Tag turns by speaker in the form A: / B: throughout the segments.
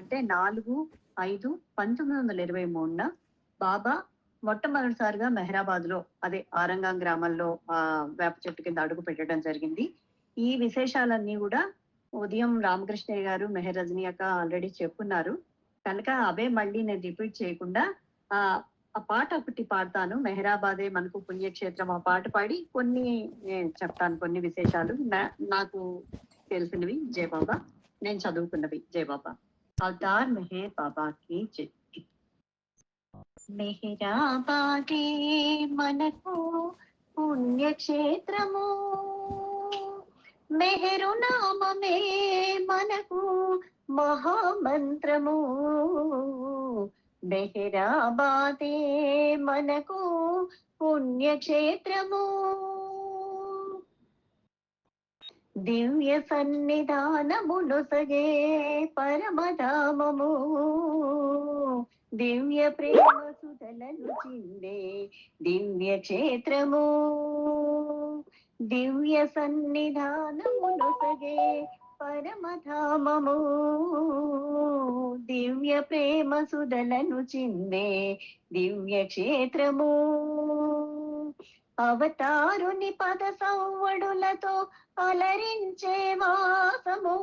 A: అంటే నాలుగు ఐదు పంతొమ్మిది వందల ఇరవై మూడున బాబా మొట్టమొదటిసారిగా మెహరాబాద్లో అదే ఆరంగం గ్రామంలో ఆ వేప చెట్టు కింద అడుగు పెట్టడం జరిగింది. ఈ విశేషాలన్నీ కూడా ఉదయం రామకృష్ణయ్య గారు మెహర్ రజనీ అక్క ఆల్రెడీ చెప్పున్నారు. కనుక అవే మళ్ళీ నేను రిపీట్ చేయకుండా ఆ ఆ పాట ఒకటి పాడతాను. మెహరాబాదే మనకు పుణ్యక్షేత్రం ఆ పాట పాడి కొన్ని చెప్తాను కొన్ని విశేషాలు. నా- నాకు తెలిసినవి జయబాబా. నేను చదువుకున్నవి జయబాబా. బాబా అవతార్ మెహర్ బాబా కి జై మెహరాబాదే మనకు పుణ్యక్షేత్రము మెహరు నామమే మనకు మహామంత్రము మెహరాబాదే మనకు పుణ్యక్షేత్రము దివ్య సన్నిధానమును సగే పరమధామము. దివ్య ప్రేమ సుతలను చిందే దివ్య క్షేత్రము. దివ్య సన్నిధానమును సగే పరమధామము. దివ్య ప్రేమ సుధలను చిందే దివ్య క్షేత్రము. అవతారుని పద సంవడులతో అలరించే వాసము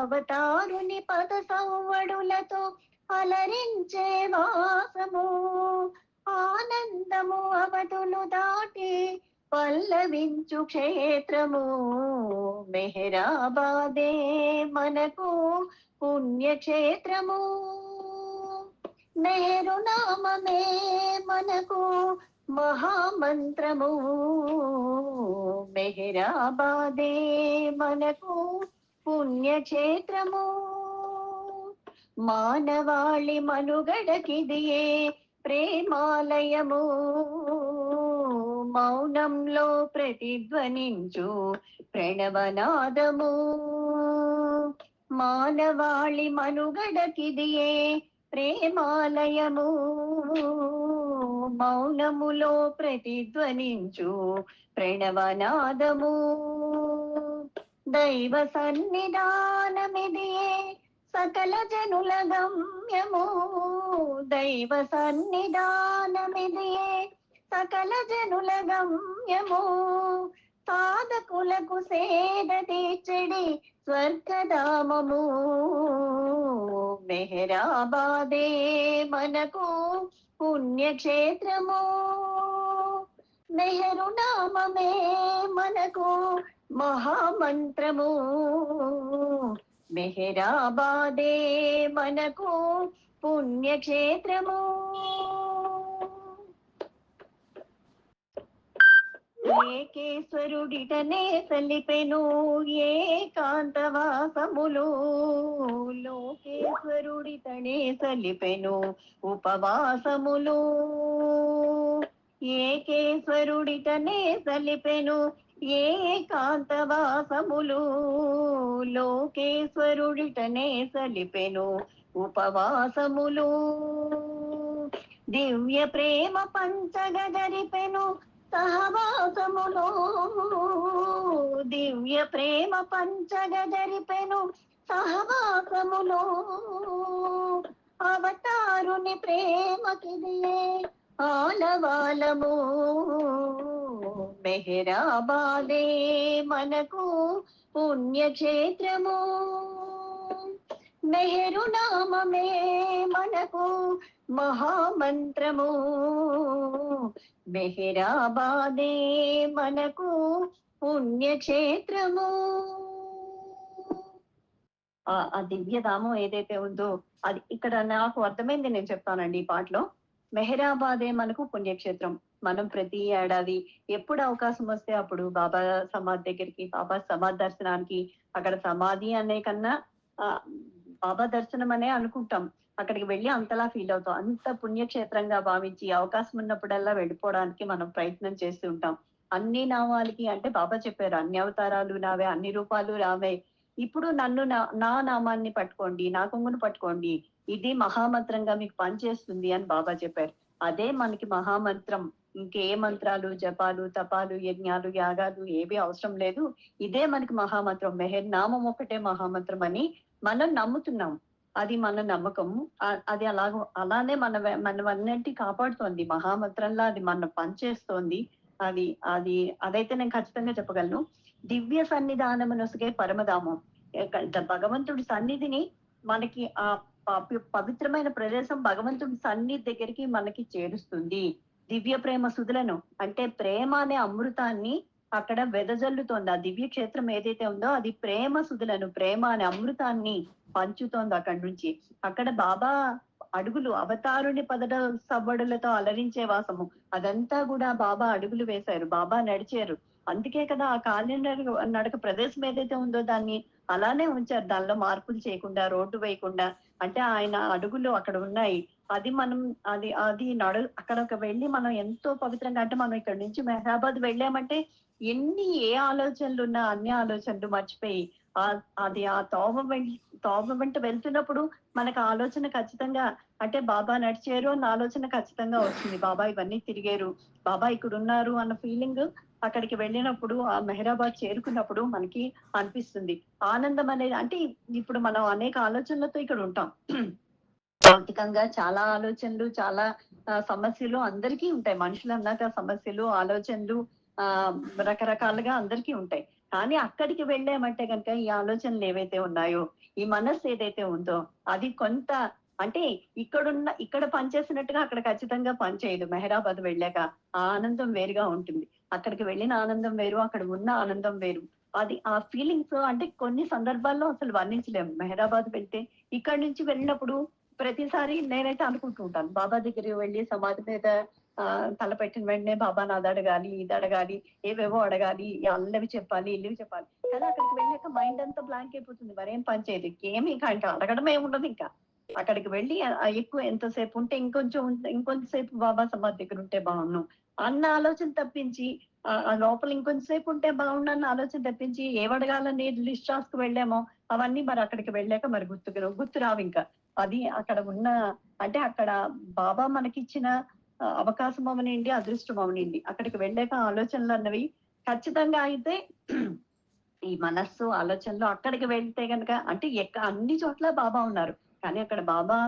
A: అవతారుని పద సంవడులతో అలరించే వాసము ఆనందము అవధులు దాటి పల్లవించు క్షేత్రము. మెహరాబాదే మనకు పుణ్యక్షేత్రము. మేరు నామమే మనకు మహామంత్రము. మెహరాబాదే మనకు పుణ్యక్షేత్రము. మానవాళి మనుగడకిదియే ప్రేమాలయము. మౌనంలో ప్రతిధ్వనించు ప్రణవనాదము. మానవాళి మనుగడకిదియే ప్రేమాలయము. మౌనములో ప్రతిధ్వనించు ప్రణవనాదము. దైవ సన్నిధానమిదియే సకల జనుల గమ్యము. దైవ సన్నిధానమిదియే సకల జనుల గమ్యము. సాధకులకు సేద తీర్చడి స్వర్గధామము. మెహరాబాదే మనకు పుణ్యక్షేత్రము నెహరు నామమే మనకు మహామంత్రము మెహరాబాదే మనకు పుణ్యక్షేత్రము ఏకేశ్వరుడిటనే సలిపెను ఏకాంతవాసములు. లోకేశ్వరుడితనే సలిపెను ఉపవాసములు. ఏకేశ్వరుడితనే సలిపెను ఏకాంతవాసములు. లోకేశ్వరుడిటనే సలిపెను ఉపవాసములు. దివ్య ప్రేమ పంచగదరిపెను సహవాసములో దివ్య ప్రేమ పంచగదరిపెను సహవాసములో. అవతారుని ప్రేమకిదియే ఆలవాలము. మెహరాబాదే మనకు పుణ్యక్షేత్రము. నెహరు నామమే మనకు మహామంత్రము. మెహరాబాదే మనకు పుణ్యక్షేత్రము. ఆ ఆ దివ్యధామం ఏదైతే ఉందో అది ఇక్కడ నాకు అర్థమైంది నేను చెప్తానండి ఈ పాటలో. మెహరాబాదే మనకు పుణ్యక్షేత్రం. మనం ప్రతి ఏడాది ఎప్పుడు అవకాశం వస్తే అప్పుడు బాబా సమాధి దగ్గరికి బాబా సమాధి దర్శనానికి అక్కడ సమాధి అనే కన్నా బాబా దర్శనం అనే అనుకుంటాం. అక్కడికి వెళ్ళి అంతలా ఫీల్ అవుతాం. అంత పుణ్యక్షేత్రంగా భావించి అవకాశం ఉన్నప్పుడల్లా వెళ్ళిపోవడానికి మనం ప్రయత్నం చేస్తూ ఉంటాం. అన్ని నామాలకి అంటే బాబా చెప్పారు అన్ని అవతారాలు నావే అన్ని రూపాలు రావే. ఇప్పుడు నన్ను నా నా నామాన్ని పట్టుకోండి నా కొంగును పట్టుకోండి ఇది మహామంత్రంగా మీకు పనిచేస్తుంది అని బాబా చెప్పారు. అదే మనకి మహామంత్రం. ఇంకే మంత్రాలు జపాలు తపాలు యజ్ఞాలు యాగాలు ఏవి అవసరం లేదు. ఇదే మనకి మహామంత్రం. మెహర్ నామం ఒకటే మహామంత్రం అని మనం నమ్ముతున్నాం. అది మన నమ్మకము అది అలాగ అలానే మన మనవన్నింటి కాపాడుతోంది. మహామంత్రంలో అది మన పనిచేస్తోంది అది అది అదైతే నేను ఖచ్చితంగా చెప్పగలను. దివ్య సన్నిధానమునొసగే పరమధామం. భగవంతుడి సన్నిధిని మనకి ఆ పవిత్రమైన ప్రదేశం భగవంతుడి సన్నిధి దగ్గరికి మనకి చేరుస్తుంది. దివ్య ప్రేమ సుధులను అంటే ప్రేమ అనే అమృతాన్ని అక్కడ వెదజల్లుతోంది. ఆ దివ్య క్షేత్రం ఏదైతే ఉందో అది ప్రేమ సుధులను ప్రేమ అనే అమృతాన్ని పంచుతోంది అక్కడి నుంచి. అక్కడ బాబా అడుగులు అవతారుని పదట సవ్వడులతో అలరించే వాసము. అదంతా కూడా బాబా అడుగులు వేశారు. బాబా నడిచారు. అందుకే కదా ఆ కాలినడక నడక ప్రదేశం ఏదైతే ఉందో దాన్ని అలానే ఉంచారు. దానిలో మార్పులు చేయకుండా రోడ్డు వేయకుండా. అంటే ఆయన అడుగులు అక్కడ ఉన్నాయి. అది మనం అది అది నడు అక్కడ వెళ్ళి మనం ఎంతో పవిత్రంగా అంటే మనం ఇక్కడ నుంచి మెహరాబాద్ వెళ్ళామంటే ఎన్ని ఏ ఆలోచనలు ఉన్నా అన్ని ఆలోచనలు మర్చిపోయి అది ఆ తోవ వెం- తోవ వెంట వెళ్తున్నప్పుడు మనకు ఆలోచన ఖచ్చితంగా అంటే బాబా నడిచారు అన్న ఆలోచన ఖచ్చితంగా వస్తుంది. బాబా ఇవన్నీ తిరిగారు. బాబా ఇక్కడ ఉన్నారు అన్న ఫీలింగ్ అక్కడికి వెళ్ళినప్పుడు ఆ మెహరాబాద్ చేరుకున్నప్పుడు మనకి అనిపిస్తుంది. ఆనందం అనేది అంటే ఇప్పుడు మనం అనేక ఆలోచనలతో ఇక్కడ ఉంటాం. భౌతికంగా చాలా ఆలోచనలు చాలా సమస్యలు అందరికీ ఉంటాయి. మనుషులు అన్నాక సమస్యలు ఆలోచనలు ఆ రకరకాలుగా అందరికీ ఉంటాయి. కానీ అక్కడికి వెళ్ళామంటే కనుక ఈ ఆలోచనలు ఏవైతే ఉన్నాయో ఈ మనస్సు ఏదైతే ఉందో అది కొంత అంటే ఇక్కడున్న ఇక్కడ పనిచేసినట్టుగా అక్కడ ఖచ్చితంగా పనిచేయదు. మెహరాబాద్ వెళ్ళాక ఆ ఆనందం వేరుగా ఉంటుంది. అక్కడికి వెళ్ళిన ఆనందం వేరు అక్కడ ఉన్న ఆనందం వేరు. అది ఆ ఫీలింగ్స్ అంటే కొన్ని సందర్భాల్లో అసలు వర్ణించలేము. మెహరాబాద్ వెళ్తే ఇక్కడ నుంచి వెళ్ళినప్పుడు ప్రతిసారి నేనైతే అనుకుంటూ ఉంటాను. బాబా దగ్గరికి వెళ్ళి సమాధి మీద ఆ, తల పెట్టిన వెంటనే బాబా నాది అడగాలి ఇది అడగాలి ఏవేవో అడగాలి అల్లవి చెప్పాలి ఇల్లువి చెప్పాలి. కానీ అక్కడికి వెళ్ళాక మైండ్ అంతా బ్లాంక్ అయిపోతుంది. మరేం పని చేయదు. ఏమి ఇంకా ఇంకా అడగడం ఏముండదు ఇంకా. అక్కడికి వెళ్ళి ఎక్కువ ఎంతసేపు ఉంటే ఇంకొంచెం ఇంకొంతసేపు బాబా సమాధి దగ్గర ఉంటే బాగున్నాం అన్న ఆలోచన తప్పించి లోపల ఇంకొంతసేపు ఉంటే బాగుండు అన్న ఆలోచన తప్పించి ఏవడగాలని లిస్ట్ రాసుకు వెళ్ళామో అవన్నీ మరి అక్కడికి వెళ్ళాక మరి గుర్తుకు గుర్తు రావు ఇంకా. అది అక్కడ ఉన్న అంటే అక్కడ బాబా మనకిచ్చిన అవకాశం అవనండి అదృష్టం అవనండి అక్కడికి వెళ్ళాక ఆలోచనలు అన్నవి ఖచ్చితంగా అయితే ఈ మనస్సు ఆలోచనలు అక్కడికి వెళ్తే గనక అంటే ఎక్క అన్ని చోట్ల బాబా ఉన్నారు. కానీ అక్కడ బాబా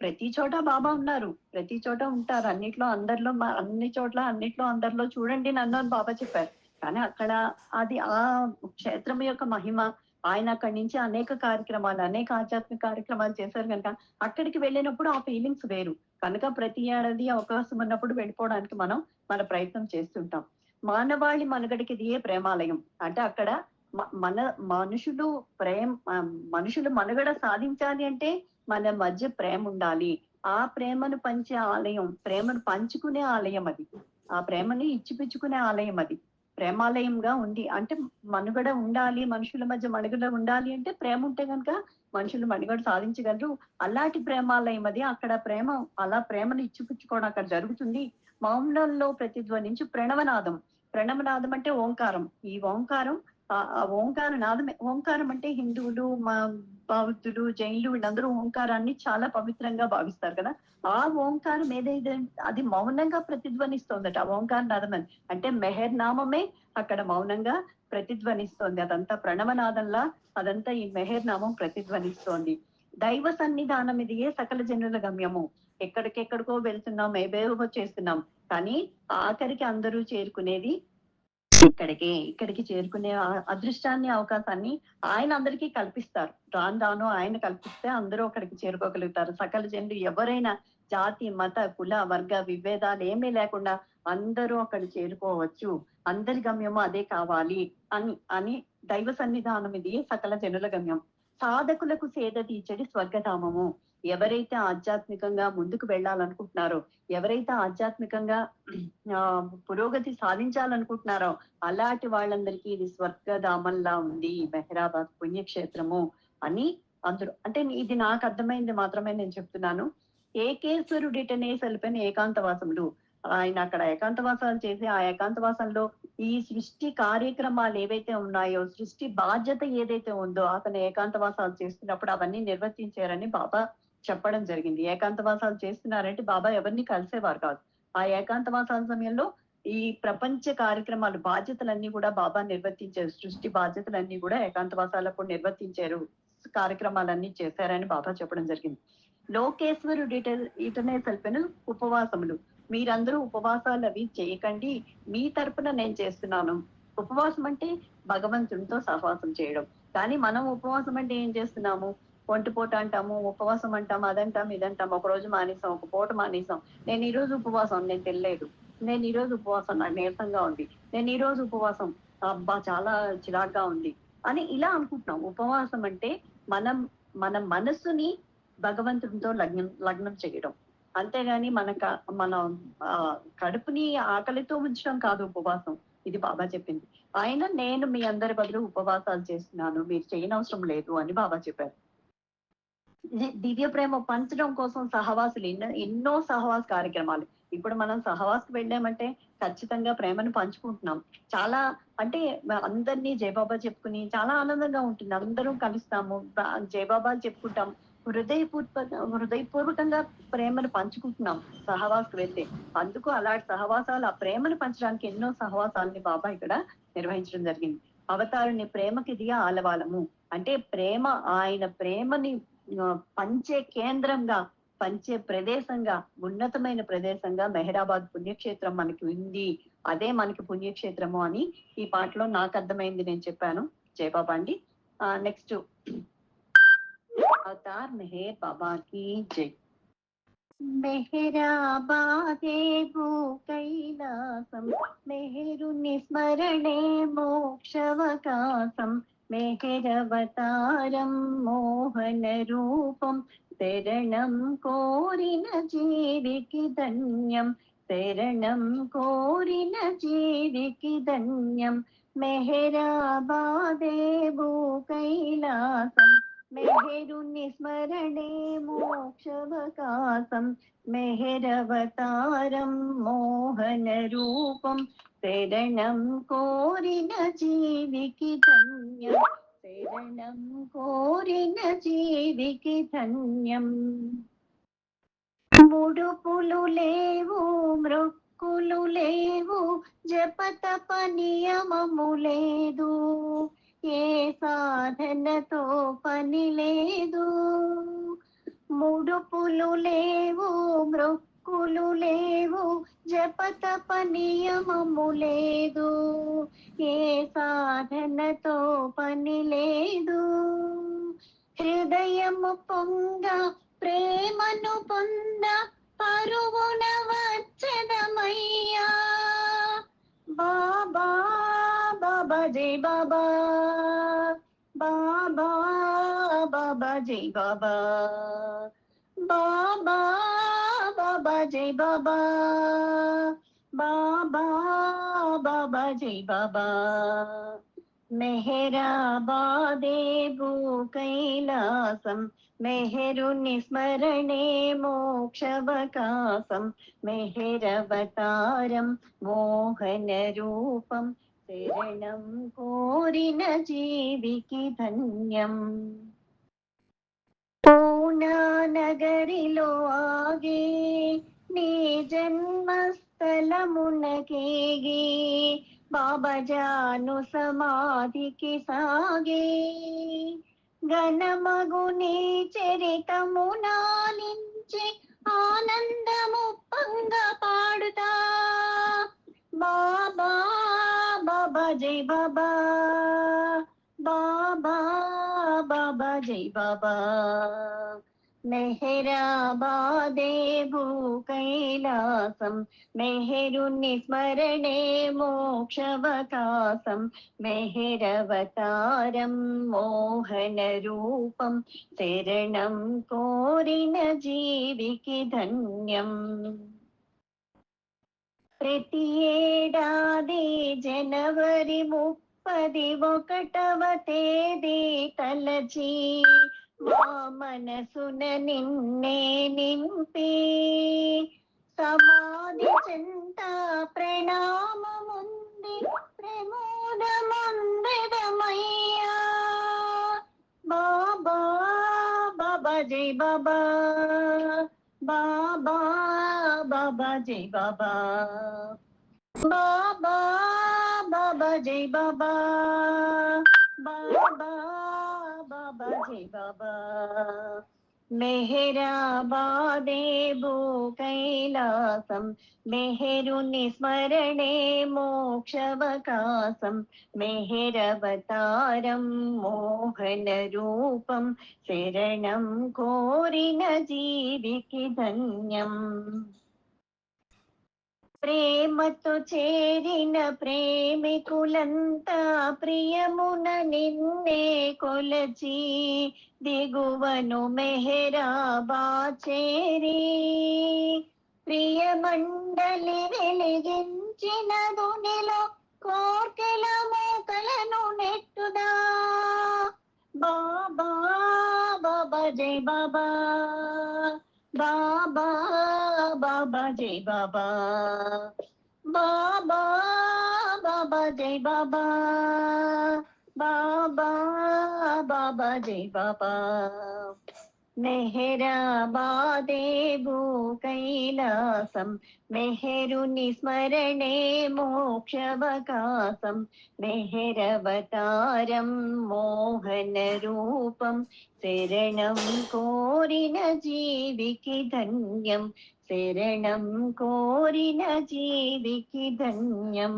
A: ప్రతి చోట బాబా ఉన్నారు. ప్రతి చోట ఉంటారు. అన్నిట్లో అందరిలో అన్ని చోట్ల అన్నిట్లో అందరిలో చూడండి నన్ను అని బాబా చెప్పారు. కానీ అక్కడ అది ఆ క్షేత్రం యొక్క మహిమ ఆయన అక్కడి నుంచి అనేక కార్యక్రమాలు అనేక ఆధ్యాత్మిక కార్యక్రమాలు చేశారు కనుక అక్కడికి వెళ్ళినప్పుడు ఆ ఫీలింగ్స్ వేరు. కనుక ప్రతి ఏడాది అవకాశం ఉన్నప్పుడు వెళ్ళిపోవడానికి మనం మన ప్రయత్నం చేస్తుంటాం. మానవాళి మనుగడికి ఇదే ప్రేమాలయం. అంటే అక్కడ మన మనుషులు ప్రేమ మనుషులు మనుగడ సాధించాలి అంటే మన మధ్య ప్రేమ ఉండాలి. ఆ ప్రేమను పంచే ఆలయం ప్రేమను పంచుకునే ఆలయం అది. ఆ ప్రేమని ఇచ్చిపుచ్చుకునే ఆలయం అది. ప్రేమాలయంగా ఉంది అంటే మనుగడ ఉండాలి మనుషుల మధ్య మనుగడ ఉండాలి అంటే ప్రేమ ఉంటే కనుక మనుషులు మనుగడ సాధించగలరు. అలాంటి ప్రేమాలయం అది. అక్కడ ప్రేమ అలా ప్రేమను ఇచ్చిపుచ్చుకోవడం అక్కడ జరుగుతుంది. మౌనంలో ప్రతిధ్వనించి ప్రణవనాదం. ప్రణవనాదం అంటే ఓంకారం. ఈ ఓంకారం ఆ ఓంకార నాదమే. ఓంకారం అంటే హిందువులు మా భక్తులు జైన్లు వీళ్ళందరూ ఓంకారాన్ని చాలా పవిత్రంగా భావిస్తారు కదా? ఆ ఓంకారం ఏదైతే అది మౌనంగా ప్రతిధ్వనిస్తోందట ఆ ఓంకార నాదం అని అంటే మెహర్ నామమే అక్కడ మౌనంగా ప్రతిధ్వనిస్తోంది. అదంతా ప్రణవనాదంలా అదంతా ఈ మెహర్ నామం ప్రతిధ్వనిస్తోంది. దైవ సన్నిధానం ఇది ఏ సకల జనుల గమ్యము. ఎక్కడికెక్కడికో వెళ్తున్నాం ఏవేవో చేస్తున్నాం. కానీ ఆఖరికి అందరూ చేరుకునేది ఇక్కడికి ఇక్కడికి చేరుకునే అదృష్టాన్ని అవకాశాన్ని ఆయన అందరికీ కల్పిస్తారు. రాను రాను ఆయన కల్పిస్తే అందరూ అక్కడికి చేరుకోగలుగుతారు. సకల జనులు ఎవరైనా జాతి మత కుల వర్గ విభేదాలు ఏమీ లేకుండా అందరూ అక్కడ చేరుకోవచ్చు. అందరి గమ్యము అదే కావాలి అని అని దైవ సన్నిధానం ఇది సకల జనుల గమ్యం. సాధకులకు సేద తీర్చడి స్వర్గధామము. ఎవరైతే ఆధ్యాత్మికంగా ముందుకు వెళ్ళాలనుకుంటున్నారో ఎవరైతే ఆధ్యాత్మికంగా ఆ, పురోగతి సాధించాలనుకుంటున్నారో అలాంటి వాళ్ళందరికీ ఇది స్వర్గధామంలా ఉంది ఈ మెహరాబాద్ పుణ్యక్షేత్రము అని అందరూ అంటే ఇది నాకు అర్థమైంది మాత్రమే నేను చెప్తున్నాను. ఏకేశ్వరుడిటనే సలిపిన ఏకాంతవాసములు. ఆయన అక్కడ ఏకాంతవాసాలు చేసి ఆ ఏకాంతవాసంలో ఈ సృష్టి కార్యక్రమాలు ఏవైతే ఉన్నాయో సృష్టి బాధ్యత ఏదైతే ఉందో అతను ఏకాంతవాసాలు చేస్తున్నప్పుడు అవన్నీ నిర్వర్తించారని బాబా చెప్పడం జరిగింది. ఏకాంతవాసాలు చేస్తున్నారంటే బాబా ఎవరిని కలిసేవారు కాదు. ఆ ఏకాంతవాసాల సమయంలో ఈ ప్రపంచ కార్యక్రమాలు బాధ్యతలన్నీ కూడా బాబా నిర్వర్తించారు. సృష్టి బాధ్యతలన్నీ కూడా ఏకాంతవాసాలకు నిర్వర్తించారు. కార్యక్రమాలన్నీ చేశారని బాబా చెప్పడం జరిగింది. లోకేశ్వరుడు ఇటనే తెలిపిన ఉపవాసములు. మీరందరూ ఉపవాసాలు అవి చేయకండి. మీ తరపున నేను చేస్తున్నాను. ఉపవాసం అంటే భగవంతునితో సహవాసం చేయడం. కానీ మనం ఉపవాసం అంటే ఏం చేస్తున్నాము? ఒంటిపూట అంటాము ఉపవాసం అంటాము అదంటాం ఇదంటాం ఒక రోజు మానేసాం ఒక పూట మానేసాం. నేను ఈ రోజు ఉపవాసం నేను తెలియలేదు నేను ఈ రోజు ఉపవాసం నాకు నీరసంగా ఉంది. నేను ఈ రోజు ఉపవాసం అబ్బా చాలా చిరాగ్గా ఉంది. అని ఇలా అనుకుంటున్నాం. ఉపవాసం అంటే మనం మన మనస్సుని భగవంతుడితో లగ్నం లగ్నం చేయడం. అంతేగాని మన క- మన ఆ, కడుపుని ఆకలితో ఉంచడం కాదు ఉపవాసం. ఇది బాబా చెప్పింది. ఆయన నేను మీ అందరి బదులు ఉపవాసాలు చేస్తున్నాను. మీరు చేయనవసరం లేదు అని బాబా చెప్పారు. దివ్య ప్రేమ పంచడం కోసం సహవాసులు ఎన్నో ఎన్నో సహవాస కార్యక్రమాలు. ఇప్పుడు మనం సహవాసకు వెళ్ళామంటే ఖచ్చితంగా ప్రేమను పంచుకుంటున్నాం. చాలా అంటే అందరినీ జయబాబా చెప్పుకుని చాలా ఆనందంగా ఉంటుంది. అందరం కలుస్తాము. బా- జయబాబాలు చెప్పుకుంటాం. హృదయపూర్వక హృదయపూర్వకంగా ప్రేమను పంచుకుంటున్నాం సహవాసకు వెళ్తే. అందుకు అలాంటి సహవాసాలు ఆ ప్రేమను పంచడానికి ఎన్నో సహవాసాలని బాబా ఇక్కడ నిర్వహించడం జరిగింది. అవతారుని ప్రేమకి దిగా ఆలవాలము. అంటే ప్రేమ ఆయన ప్రేమని పంచే కేంద్రంగా పంచే ప్రదేశంగా ఉన్నతమైన ప్రదేశంగా మెహరాబాద్ పుణ్యక్షేత్రం మనకి ఉంది. అదే మనకి పుణ్యక్షేత్రము అని ఈ పాటలో నాకు అర్థమైంది నేను చెప్పాను. జయబాబా అండి. నెక్స్ట్. అవతార్ మెహర్ బాబా కి జై. మెహరాబాదే భూ కైలాసం మెహరుని స్మరణే మోక్షవకాశం మెహరవతారం మోహన రూపం శరణం కోరిన జీవికి ధన్యం శరణం కోరిన జీవికి ధన్యం మెహరాబాదే భూ కైలాసం మెహరుని స్మరణే మోక్షవకాశం. మెహరవతారం మోహన రూపం. శరణం కోరిన జీవికి ధన్యం. శరణం కోరిన జీవికి ధన్యం. ముడుపులు లేవు మృక్కులు లేవు జపతప నియమము లేదు. ఏ సాధనతో పని లేదు. ముడుపులు లేవు మృక్కులు లేవు జపతప నియమము లేదు. ఏ సాధనతో పని లేదు. హృదయము పొంగ ప్రేమను పొంద పరువున బాబా జై బాబా బాబా బాబా జై బాబా బాబా బాబా జై బాబా బాబా బాబా జై బాబా మెహరాబాదే భూ కైలాసం మెహరుని స్మరణే శరణం కోరిన జీవికి ధన్యం పూనా నగరిలో ఆగే నీ జన్మస్థలమునకేగి బాబజాను సమాధికి సాగే ఘనమగుని చరితము నాలించి ఆనందము పంగ పాడుతా బాబా బాబా జై బాబా బాబా బాబా జై బాబా మెహరాబాదే భూ కైలాసం మెహరుని స్మరణే మోక్షవకాశం మెహరవతారం మోహన రూపం శరణం కోరిన జీవికి ధన్యం ప్రతి ఏడాది జనవరి ముప్పది ఒకటవ తేదీ తలచి మా మనసున నిన్నే నింపి. సమాధి చెంత ప్రణామముంది ప్రమోదమందరమయ్యా. బాబా బాబా జై బాబా. Baba, Baba Jai Baba. Baba, Baba Jai Baba. Baba, Baba Jai Baba. మెహరాబాదే భూ కైలాసం మెహరుని స్మరణే మోక్షవకాశం మెహరవతారం మోహన రూపం శరణం కోరిన జీవికి ధన్యం ప్రేమతో చేరిన ప్రేమికులంతా ప్రియమున నిన్నే కొలచి దిగువను మెహరాబా చేరి ప్రియమండలి వెలిగించిన దునిలో కోర్కెల మోకలను నెట్టుదా. బాబా బాబా జై బాబా. బాబా బాబా జై బాబా బాబా బాబా జై బాబా బాబా బాబా జై బాబా మెహరాబాదే భూ కైలాసం మెహరుని స్మరణే మోక్షవకాశం మెహరవతారం మోహన రూపం శరణం కోరిన జీవికి ధన్యం శరణం కోరిన జీవికి ధన్యం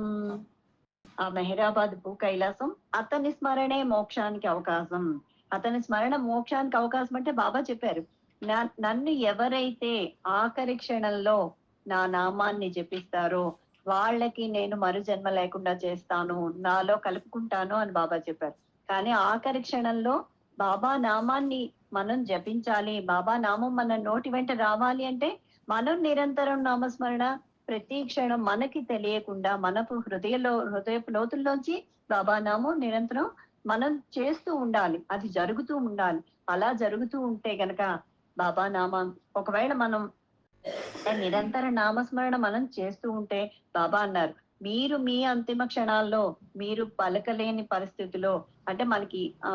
A: ఆ మెహరాబాద్ భూ కైలాసం అతని స్మరణే మోక్షానికి అవకాశం అతని స్మరణ మోక్షానికి అవకాశం అంటే బాబా చెప్పారు. నన్ను ఎవరైతే ఆఖరి క్షణంలో నా నామాన్ని జపిస్తారో వాళ్ళకి నేను మరు జన్మ లేకుండా చేస్తాను నాలో కలుపుకుంటాను అని బాబా చెప్పారు. కానీ ఆఖరి క్షణంలో బాబా నామాన్ని మనం జపించాలి బాబా నామం మన నోటి వెంట రావాలి అంటే మనం నిరంతరం నామస్మరణ ప్రతి క్షణం మనకి తెలియకుండా మనకు హృదయలో హృదయపు లోతుల్లోంచి బాబా నామం నిరంతరం మనం చేస్తూ ఉండాలి అది జరుగుతూ ఉండాలి. అలా జరుగుతూ ఉంటే గనక బాబా నామం ఒకవేళ మనం నిరంతర నామస్మరణ మనం చేస్తూ ఉంటే బాబా అన్నారు మీరు మీ అంతిమ క్షణాల్లో మీరు పలకలేని పరిస్థితిలో అంటే మనకి ఆ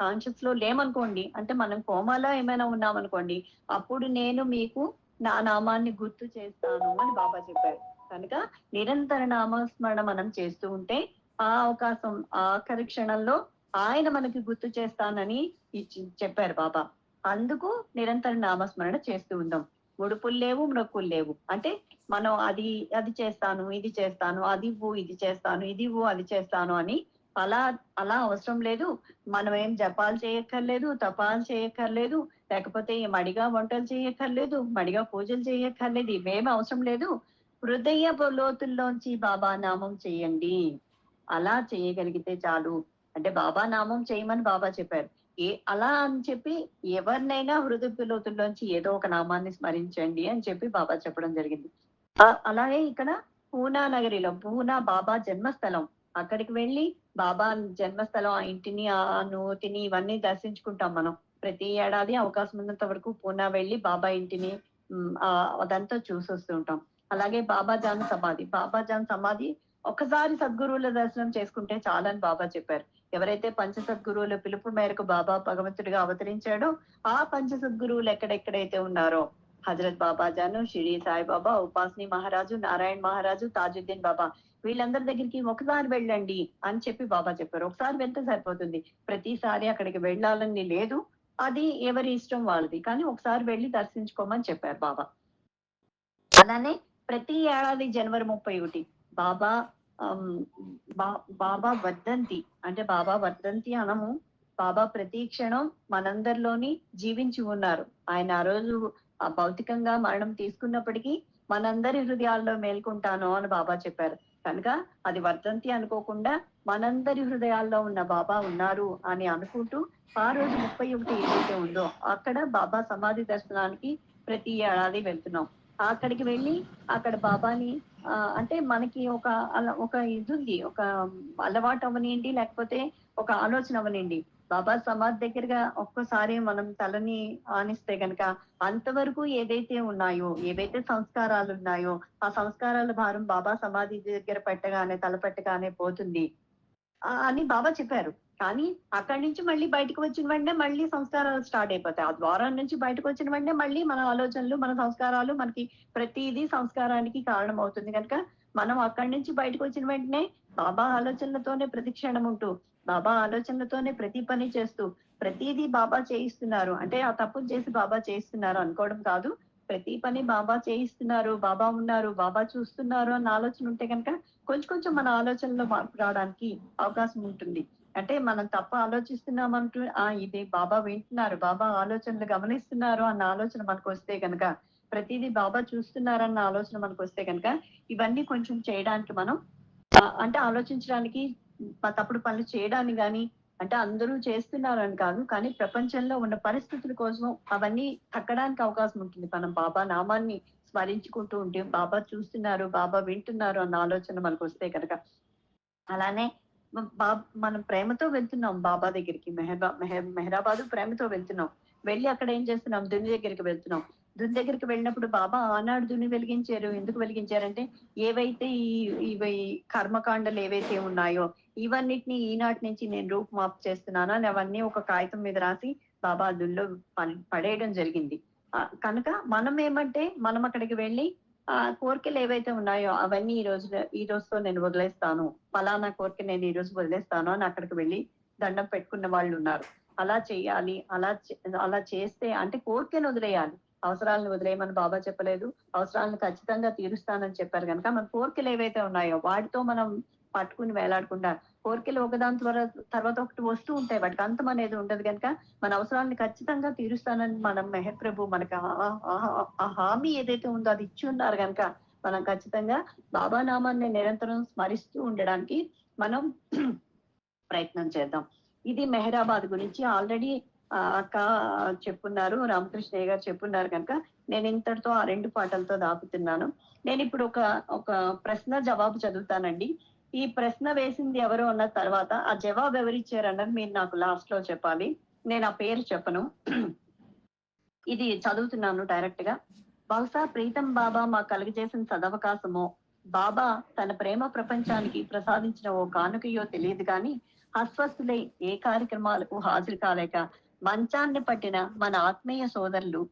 A: కాన్షియస్లో లేమనుకోండి అంటే మనం కోమాలో ఏమైనా ఉన్నామనుకోండి అప్పుడు నేను మీకు నా నామాన్ని గుర్తు చేస్తాను అని బాబా చెప్పారు. కనుక నిరంతర నామస్మరణ మనం చేస్తూ ఉంటే ఆ అవకాశం ఆఖరి క్షణంలో ఆయన మనకి గుర్తు చేస్తానని చెప్పారు బాబా. అందుకు నిరంతర నామస్మరణ చేస్తూ ఉందాం. ముడుపులు లేవు మ్రొక్కులు లేవు. అంటే మనం అది అది చేస్తాను ఇది చేస్తాను అది ఇవ్వు ఇది చేస్తాను ఇది ఇవ్వు అది చేస్తాను అని అలా అలా అవసరం లేదు. మనం ఏం జపాలు చేయక్కర్లేదు తపాలు చేయక్కర్లేదు లేకపోతే మడిగా వంటలు చేయక్కర్లేదు మడిగా పూజలు చేయక్కర్లేదు ఇవేం అవసరం లేదు. హృదయ లోతుల్లోంచి బాబా నామం చేయండి. అలా చేయగలిగితే చాలు. అంటే బాబా నామం చేయమని బాబా చెప్పారు. ఏ అలా అని చెప్పి ఎవరినైనా హృదయ ఏదో ఒక నామాన్ని స్మరించండి అని చెప్పి బాబా చెప్పడం జరిగింది. అలాగే ఇక్కడ పూనా నగరిలో పూనా బాబా జన్మస్థలం. అక్కడికి వెళ్ళి బాబా జన్మస్థలం ఆ ఇంటిని ఆ నోటిని ఇవన్నీ దర్శించుకుంటాం మనం. ప్రతి ఏడాది అవకాశం ఉన్నంత వరకు పూనా వెళ్ళి బాబా ఇంటిని ఆ అదంతా చూసొస్తూ ఉంటాం. అలాగే బాబా జాన్ సమాధి. బాబా జాన్ సమాధి ఒకసారి సద్గురువుల దర్శనం చేసుకుంటే చాలని బాబా చెప్పారు. ఎవరైతే పంచ సద్గురువుల పిలుపు మేరకు బాబా భగవంతుడిగా అవతరించాడో ఆ పంచ సద్గురువులు ఎక్కడెక్కడైతే ఉన్నారో హజరత్ బాబా జాను సాయిబాబా ఉపాస్ని మహారాజు నారాయణ మహారాజు తాజుద్దీన్ బాబా వీళ్ళందరి దగ్గరికి ఒకసారి వెళ్ళండి అని చెప్పి బాబా చెప్పారు. ఒకసారి వెళ్తే సరిపోతుంది. ప్రతిసారి అక్కడికి వెళ్ళాలని లేదు. అది ఎవరి ఇష్టం వాళ్ళది. కానీ ఒకసారి వెళ్ళి దర్శించుకోమని చెప్పారు బాబా. అలానే ప్రతి ఏడాది జనవరి ముప్పై ఒకటి బాబా బా- బాబా వర్ధంతి. అంటే బాబా వర్ధంతి అనము బాబా ప్రతి క్షణం మనందరిలోని జీవించి ఉన్నారు. ఆయన ఆ రోజు ఆ భౌతికంగా మరణం తీసుకున్నప్పటికీ మనందరి హృదయాల్లో మేల్కొంటాను అని బాబా చెప్పారు. కనుక అది వర్ధంతి అనుకోకుండా మనందరి హృదయాల్లో ఉన్న బాబా ఉన్నారు అని అనుకుంటూ ఆ రోజు ముప్పై ఒకటి ఏదైతే ఉందో అక్కడ బాబా సమాధి దర్శనానికి ప్రతి ఏడాది వెళ్తున్నాం. అక్కడికి వెళ్ళి అక్కడ బాబాని అంటే మనకి ఒక ఒక ఇది ఉంది ఒక అలవాటు అవనియండి లేకపోతే ఒక ఆలోచన అవనియండి బాబా సమాధి దగ్గరగా ఒక్కసారి మనం తలని ఆనిస్తే గనక అంతవరకు ఏదైతే ఉన్నాయో ఏవైతే సంస్కారాలు ఉన్నాయో ఆ సంస్కారాల భారం బాబా సమాధి దగ్గర పెట్టగానే తల పెట్టగానే పోతుంది అని బాబా చెప్పారు. కానీ అక్కడి నుంచి మళ్ళీ బయటకు వచ్చిన వెంటనే మళ్ళీ సంస్కారాలు స్టార్ట్ అయిపోతాయి. ఆ ద్వారం నుంచి బయటకు వచ్చిన వెంటనే మళ్ళీ మన ఆలోచనలు మన సంస్కారాలు మనకి ప్రతిదీ సంస్కారానికి కారణం అవుతుంది కనుక మనం అక్కడి నుంచి బయటకు వచ్చిన వెంటనే బాబా ఆలోచనలతోనే ప్రతి క్షణం ఉంటూ బాబా ఆలోచనలతోనే ప్రతి పని చేస్తూ ప్రతిదీ బాబా చేయిస్తున్నారు. అంటే ఆ తప్పు చేసి బాబా చేయిస్తున్నారు అనుకోవడం కాదు. ప్రతి పని బాబా చేయిస్తున్నారు బాబా ఉన్నారు బాబా చూస్తున్నారు అన్న ఆలోచన ఉంటే కనుక కొంచెం కొంచెం మన ఆలోచనలో మార్పు రావడానికి అవకాశం ఉంటుంది. అంటే మనం తప్ప ఆలోచిస్తున్నామంటూ ఆ ఇది బాబా వింటున్నారు బాబా ఆలోచనలు గమనిస్తున్నారు అన్న ఆలోచన మనకు వస్తే కనుక ప్రతిదీ బాబా చూస్తున్నారన్న ఆలోచన మనకు వస్తే కనుక ఇవన్నీ కొంచెం చేయడానికి మనం అంటే ఆలోచించడానికి తప్పుడు పనులు చేయడానికి కానీ అంటే అందరూ చేస్తున్నారని కాదు కానీ ప్రపంచంలో ఉన్న పరిస్థితుల కోసం అవన్నీ తగ్గడానికి అవకాశం ఉంటుంది. మనం బాబా నామాన్ని స్మరించుకుంటూ ఉంటే బాబా చూస్తున్నారు బాబా వింటున్నారు అన్న ఆలోచన మనకు వస్తే కనుక అలానే మనం ప్రేమతో వెళ్తున్నాం బాబా దగ్గరికి మెహబా మెహ- మెహరాబాద్ ప్రేమతో వెళ్తున్నాం. వెళ్ళి అక్కడ ఏం చేస్తున్నాం? దుని దగ్గరికి వెళ్తున్నాం. దుని దగ్గరికి వెళ్ళినప్పుడు బాబా ఆనాడు దుని వెలిగించారు. ఎందుకు వెలిగించారంటే ఏవైతే ఈ ఇవి కర్మకాండలు ఏవైతే ఉన్నాయో ఇవన్నిటిని ఈనాటి నుంచి నేను రూపుమాపు చేస్తున్నాను అని అవన్నీ ఒక కాగితం మీద రాసి బాబా దుల్లో పడేయడం జరిగింది. కనుక మనం ఏమంటే మనం అక్కడికి వెళ్ళి ఆ కోరికలు ఏవైతే ఉన్నాయో అవన్నీ ఈ రోజు ఈ రోజుతో నేను వదిలేస్తాను. ఫలానా కోరిక నేను ఈ రోజు వదిలేస్తాను అని అక్కడికి వెళ్ళి దండం పెట్టుకున్న వాళ్ళు ఉన్నారు. అలా చేయాలి అలా అలా చేస్తే అంటే కోరికను వదిలేయాలి. అవసరాలను వదిలేయమని బాబా చెప్పలేదు. అవసరాలను ఖచ్చితంగా తీరుస్తానని చెప్పారు కనుక మన కోరికలు ఏవైతే ఉన్నాయో వాటితో మనం పట్టుకుని వేలాడకుండా కోరికలు ఒకదాని ద్వారా తర్వాత ఒకటి వస్తూ ఉంటాయి. వాటికి అంతం అనేది ఉండదు కనుక మన అవసరాలను ఖచ్చితంగా తీరుస్తానని మనం మెహర్ ప్రభు మనకి ఆ- హామీ ఏదైతే ఉందో అది ఇచ్చి ఉన్నారు కనుక మనం ఖచ్చితంగా బాబా నామాన్ని నిరంతరం స్మరిస్తూ ఉండడానికి మనం ప్రయత్నం చేద్దాం. ఇది మెహరాబాద్ గురించి ఆల్రెడీ అక్క చెప్పున్నారు రామకృష్ణయ్య గారు చెప్పున్నారు కనుక నేను ఇంతటితో ఆ రెండు పాటలతో దాపుతున్నాను. నేను ఇప్పుడు ఒక ఒక ప్రశ్న జవాబు చదువుతానండి. ఈ ప్రశ్న వేసింది ఎవరు అన్న తర్వాత ఆ జవాబు ఎవరిచ్చారన్నది మీరు నాకు లాస్ట్లో చెప్పాలి. నేను ఆ పేరు చెప్పను. ఇది చదువుతున్నాను డైరెక్ట్గా. బహుశా ప్రీతం బాబా మా కలుగజేసిన సదవకాశమో బాబా తన ప్రేమ ప్రపంచానికి ప్రసాదించిన ఓ కానుకయో తెలియదు కానీ అస్వస్థులై ఏ కార్యక్రమాలకు హాజరు కాలేక మంచాన్ని పట్టిన మన ఆత్మీయ సోదరులు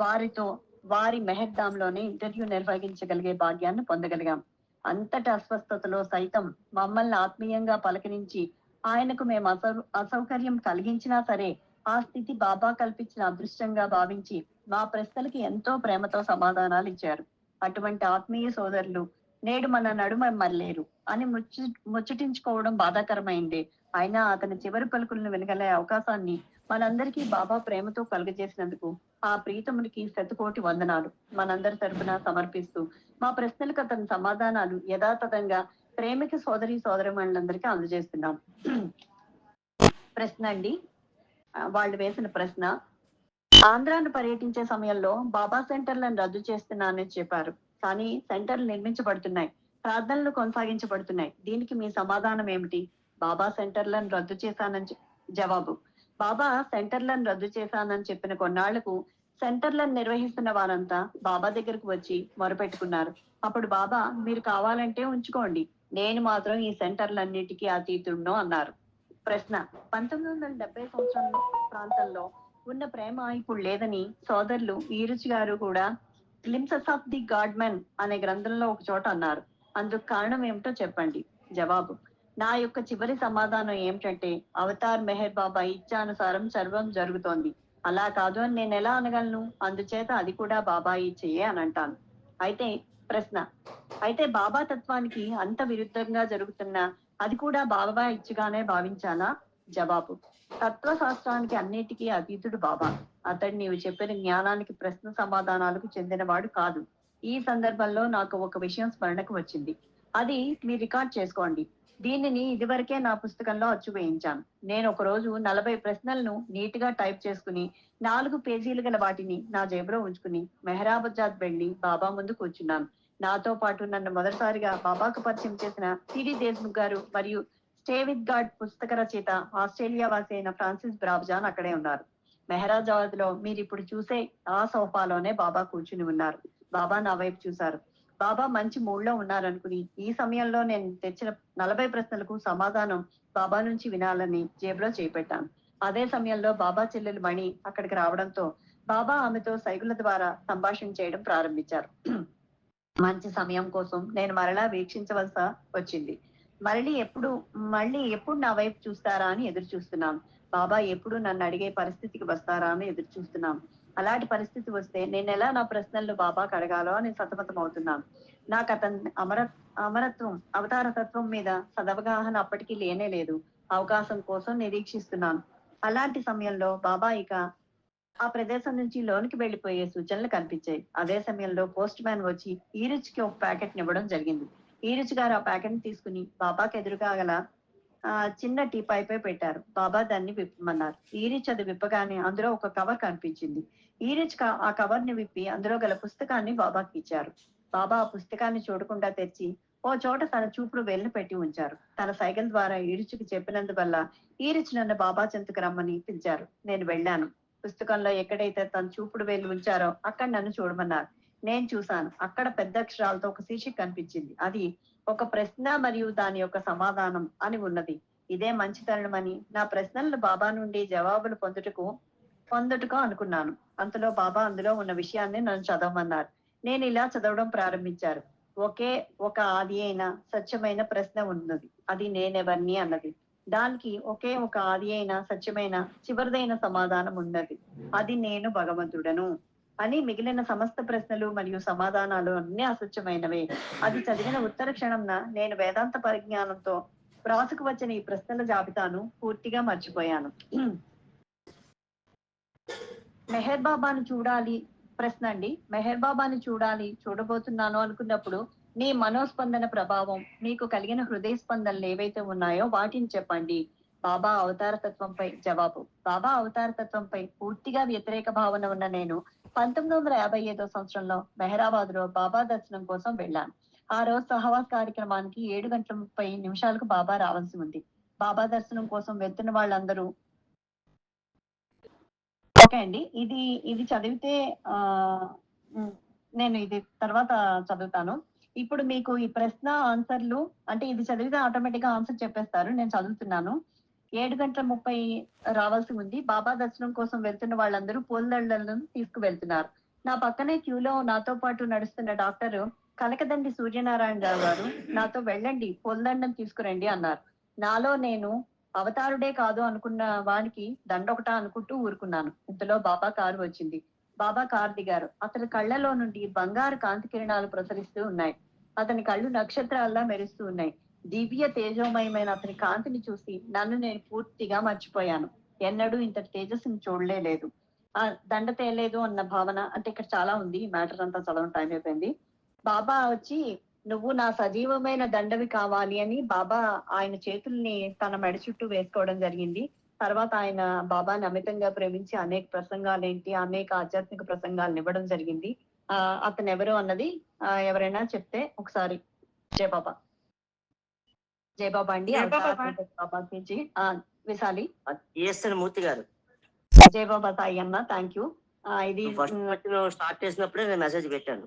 A: వారితో వారి మెహద్దాంలోనే ఇంటర్వ్యూ నిర్వహించగలిగే భాగ్యాన్ని పొందగలిగాం. అంతటి అస్వస్థతలో సైతం మమ్మల్ని ఆత్మీయంగా పలకరించి ఆయనకు మేము అసౌ అసౌకర్యం కలిగించినా సరే ఆ స్థితి బాబా కల్పించిన అదృష్టంగా భావించి మా ప్రశ్నలకి ఎంతో ప్రేమతో సమాధానాలు ఇచ్చారు. అటువంటి ఆత్మీయ సోదరులు నేడు మన నడుమ మరలేరు అని ముచ్చు ముచ్చటించుకోవడం బాధాకరమైంది. అయినా అతని చివరి పలుకులను వినగలే అవకాశాన్ని మనందరికీ బాబా ప్రేమతో కలుగజేసినందుకు ఆ ప్రీతమునికి శతకోటి వందనాలు. మనందరి తరపున సమర్పిస్తూ మా ప్రశ్నలకు అతని సమాధానాలు యథాతథంగా ప్రేమిక సోదరి సోదరిమణులందరికీ అందజేస్తున్నాం. ప్రశ్న అండి. వాళ్ళు వేసిన ప్రశ్న. ఆంధ్రాను పర్యటించే సమయంలో బాబా సెంటర్లను రద్దు చేస్తున్నానని చెప్పారు. కానీ సెంటర్లు నిర్మించబడుతున్నాయి. ప్రార్థనలు కొనసాగించబడుతున్నాయి. దీనికి మీ సమాధానం ఏమిటి? బాబా సెంటర్లను రద్దు చేశానని జవాబు. బాబా సెంటర్లను రద్దు చేశానని చెప్పిన కొన్నాళ్ళకు సెంటర్లను నిర్వహిస్తున్న వారంతా బాబా దగ్గరకు వచ్చి మొరపెట్టుకున్నారు. అప్పుడు బాబా మీరు కావాలంటే ఉంచుకోండి. నేను మాత్రం ఈ సెంటర్లన్నిటికీ అతీతుడును అన్నారు. ప్రశ్న పంతొమ్మిది వందల డెబ్బై సంవత్సరం ప్రాంతంలో ఉన్న ప్రేమ ఇప్పుడు లేదని సోదరులు ఈరుచి గారు కూడా గ్లిమ్సెస్ ఆఫ్ ది గాడ్మెన్ అనే గ్రంథంలో ఒక చోట అన్నారు. అందుకు కారణం ఏమిటో చెప్పండి. జవాబు నా యొక్క చివరి సమాధానం ఏమిటంటే అవతార్ మెహర్ బాబా ఇచ్చానుసారం సర్వం జరుగుతోంది. అలా కాదు అని నేను ఎలా అనగలను? అందుచేత అది కూడా బాబా ఇచ్చేయే అని అంటాను. అయితే ప్రశ్న. అయితే బాబా తత్వానికి అంత విరుద్ధంగా జరుగుతున్న అది కూడా బాబా ఇచ్చిగానే భావించాలా జవాబు. తత్వశాస్త్రానికి అన్నిటికీ అతీతుడు బాబా. అతడు నీవు చెప్పిన జ్ఞానానికి ప్రశ్న సమాధానాలకు చెందినవాడు కాదు. ఈ సందర్భంలో నాకు ఒక విషయం స్మరణకు వచ్చింది. అది మీరు రికార్డ్ చేసుకోండి. దీనిని ఇదివరకే నా పుస్తకంలో అచ్చు వేయించాను. నేను ఒక రోజు నలభై ప్రశ్నలను నీట్గా టైప్ చేసుకుని నాలుగు పేజీలు గల వాటిని నా జేబులో ఉంచుకుని మెహరాబాద్ వెళ్ళి బాబా ముందు కూర్చున్నాను. నాతో పాటు నన్ను మొదటిసారిగా బాబాకు పరిచయం చేసిన సిడి దేశ్ముఖ్ గారు మరియు స్టే విత్ గాడ్ పుస్తక రచయిత ఆస్ట్రేలియా వాసి అయిన ఫ్రాన్సిస్ బ్రాబ్జాన్ అక్కడే ఉన్నారు. మెహరాజాబాద్లో మీరు ఇప్పుడు చూసే ఆ సోఫాలోనే బాబా కూర్చుని ఉన్నారు. బాబా నా వైపు చూశారు. బాబా మంచి మూడ్లో ఉన్నారనుకుని ఈ సమయంలో నేను తెచ్చిన నలభై ప్రశ్నలకు సమాధానం బాబా నుంచి వినాలని జేబులో చేపెట్టాను. అదే సమయంలో బాబా చెల్లెలు మణి అక్కడికి రావడంతో బాబా ఆమెతో సైగుల ద్వారా సంభాషణ చేయడం ప్రారంభించారు. మంచి సమయం కోసం నేను మరలా వీక్షించవలసి వచ్చింది. మళ్ళీ ఎప్పుడు మళ్ళీ ఎప్పుడు నా వైపు చూస్తారా అని ఎదురు చూస్తున్నాం బాబా ఎప్పుడు నన్ను అడిగే పరిస్థితికి వస్తారా అని ఎదురు చూస్తున్నాం అలాంటి పరిస్థితి వస్తే నేను ఎలా నా ప్రశ్నలను బాబాకు అడగాలో అని సతమతం అవుతున్నాను నాకు అతని అమర అమరత్వం అవతార తత్వం మీద సదవగాహన అప్పటికీ లేనే లేదు. అవకాశం కోసం నిరీక్షిస్తున్నాను. అలాంటి సమయంలో బాబా ఇక ఆ ప్రదేశం నుంచి లోనికి వెళ్ళిపోయే సూచనలు కనిపించాయి. అదే సమయంలో పోస్ట్ మ్యాన్ వచ్చి ఈరుచికి ఒక ప్యాకెట్ ఇవ్వడం జరిగింది. ఈరుచి గారు ఆ ప్యాకెట్ తీసుకుని బాబాకి ఎదురుగా గల చిన్న టీ పైపే పెట్టారు. బాబా దాన్ని విప్పమన్నారు. ఈరిచ్ అది విప్పగానే అందులో ఒక కవర్ కనిపించింది. ఈరిచ్ ఆ కవర్ని విప్పి అందులో గల పుస్తకాన్ని బాబాకి ఇచ్చారు. బాబా ఆ పుస్తకాన్ని చూడకుండా తెచ్చి ఓ చోట తన చూపుడు వెళ్ళి పెట్టి ఉంచారు. తన సైకిల్ ద్వారా ఈరిచికి చెప్పినందువల్ల ఈరిచ్ నన్ను బాబా చెంతకు రమ్మని పిలిచారు. నేను వెళ్ళాను. పుస్తకంలో ఎక్కడైతే తన చూపుడు వేలు ఉంచారో అక్కడ నన్ను చూడమన్నారు. నేను చూశాను. అక్కడ పెద్ద అక్షరాలతో ఒక శీర్షిక కనిపించింది. అది ఒక ప్రశ్న మరియు దాని యొక్క సమాధానం అని ఉన్నది. ఇదే మంచి తరుణమని నా ప్రశ్నలను బాబా నుండి జవాబులు పొందుటకు పొందుటకు అనుకున్నాను. అంతలో బాబా అందులో ఉన్న విషయాన్ని నన్ను చదవమన్నారు. నేను ఇలా చదవడం ప్రారంభించారు. ఒకే ఒక ఆది అయిన సత్యమైన ప్రశ్న ఉన్నది. అది నేనెవర్ని అన్నది. దానికి ఒకే ఒక ఆది అయిన సత్యమైన చివరిదైన సమాధానం ఉన్నది. అది నేను భగవంతుడను. అని మిగిలిన సమస్త ప్రశ్నలు మరియు సమాధానాలు అన్ని అసత్యమైనవే. అది చదివిన ఉత్తర క్షణంన నేను వేదాంత పరిజ్ఞానంతో రాసుకు వచ్చిన ఈ ప్రశ్నల జాబితాను పూర్తిగా మర్చిపోయాను. మెహర్ బాబాను చూడాలి ప్రశ్న అండి. మెహర్ బాబాని చూడాలి చూడబోతున్నాను అనుకున్నప్పుడు నీ మనోస్పందన ప్రభావం మీకు కలిగిన హృదయ స్పందనలు ఏవైతే ఉన్నాయో వాటిని చెప్పండి. బాబా అవతార తత్వంపై జవాబు. బాబా అవతార తత్వంపై పూర్తిగా వ్యతిరేక భావన ఉన్న నేను పంతొమ్మిది వందల యాభై ఐదో సంవత్సరంలో మెహరాబాద్లో బాబా దర్శనం కోసం వెళ్ళాను. ఆ రోజు సహవాస్ కార్యక్రమానికి ఏడు గంటల ముప్పై నిమిషాలకు బాబా రావాల్సి ఉంది. బాబా దర్శనం కోసం వెళ్తున్న వాళ్ళందరూ ఓకే అండి. ఇది ఇది చదివితే ఆ నేను ఇది తర్వాత చదువుతాను. ఇప్పుడు మీకు ఈ ప్రశ్న ఆన్సర్లు అంటే ఇది చదివితే ఆటోమేటిక్గా ఆన్సర్ చెప్పేస్తారు. నేను చదువుతున్నాను. ఏడు గంటల ముప్పై రావాల్సి ఉంది. బాబా దర్శనం కోసం వెళ్తున్న వాళ్ళందరూ పూలదండలను తీసుకువెళ్తున్నారు. నా పక్కనే క్యూలో నాతో పాటు నడుస్తున్న డాక్టర్ కనకదండి సూర్యనారాయణ రావు గారు నాతో వెళ్ళండి పోల్దండం తీసుకురండి అన్నారు. నాలో నేను అవతారుడే కాదు అనుకున్న వానికి దండొకట అనుకుంటూ ఊరుకున్నాను. ఇంతలో బాబా కారు వచ్చింది. బాబా కారు దిగారు. అతని కళ్ళలో నుండి బంగారు కాంతి కిరణాలు ప్రసరిస్తూ ఉన్నాయి. అతని కళ్ళు నక్షత్రాల్లా మెరుస్తూ ఉన్నాయి. దివ్య తేజోమయమైన అతని కాంతిని చూసి నన్ను నేను పూర్తిగా మర్చిపోయాను. ఎన్నడూ ఇంతటి తేజస్సుని చూడలేదు ఆ దండ తేలేదు అన్న భావన అంటే ఇక్కడ చాలా ఉంది. ఈ మ్యాటర్ అంతా చదవడం టైం అయిపోయింది. బాబా వచ్చి నువ్వు నా సజీవమైన దండవి కావాలి అని బాబా ఆయన చేతుల్ని తన మెడ చుట్టూ వేసుకోవడం జరిగింది. తర్వాత ఆయన బాబాని అమితంగా ప్రేమించి అనేక ప్రసంగాలు ఏంటి అనేక ఆధ్యాత్మిక ప్రసంగాలను ఇవ్వడం జరిగింది. ఆ అతను ఎవరు అన్నది ఎవరైనా చెప్తే ఒకసారి. జయ బాబా. జయ బాబా అండి
B: జై బాబా.
A: అవతార్ బాబా నుంచి. ఆ విశాలి.
B: ఈఎస్ఎన్ మూర్తి గారు.
A: జయ బాబా సాయి అన్న థ్యాంక్ యూ ఇది
B: స్టార్ట్ చేసినప్పుడే నేను మెసేజ్ పెట్టాను.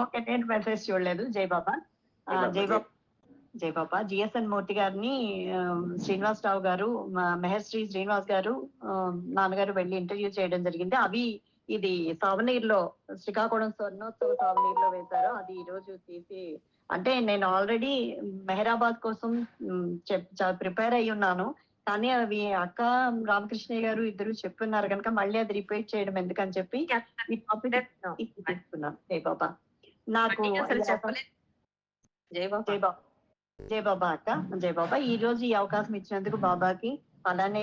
A: ఓకే నేను మెసేజ్ చూడలేదు. జై బాబా ఆ,
B: జై బాబా,
A: జై బాబా జై బాబా జిఎస్ఎన్ మూర్తి గారిని ఆ, శ్రీనివాస్ రావు గారు మా మెహర్ శ్రీ శ్రీనివాస్ గారు నాన్నగారు వెళ్ళి ఇంటర్వ్యూ చేయడం జరిగింది. అవి ఇది సావనీర్లో శ్రీకాకుళం స్వర్ణోత్సవ సావనీర్లో వేశారు. అది ఈ రోజు తీసి అంటే నేను ఆల్రెడీ మెహరాబాద్ కోసం ప్రిపేర్ అయి ఉన్నాను. కానీ అవి అక్క రామకృష్ణయ్య గారు ఇద్దరు చెప్పున్నారు కనుక మళ్ళీ అది రిపీట్ చేయడం ఎందుకని చెప్పి ఈ టాపిక్ జై బాబా. నాకు
C: జై బాబా.
A: జై బాబా అక్క. జై బాబా. ఈ రోజు ఈ అవకాశం ఇచ్చినందుకు బాబాకి అలానే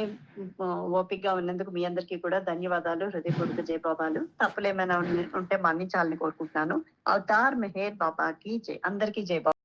A: ఓపికగా ఉన్నందుకు మీ అందరికీ కూడా ధన్యవాదాలు హృదయపూర్వక జై బాబాలు తప్పులు ఏమైనా ఉంటే మన్నించాలని కోరుకుంటున్నాను. అవతార్ మెహేర్ బాబాకి జై అందరికీ జై బాబా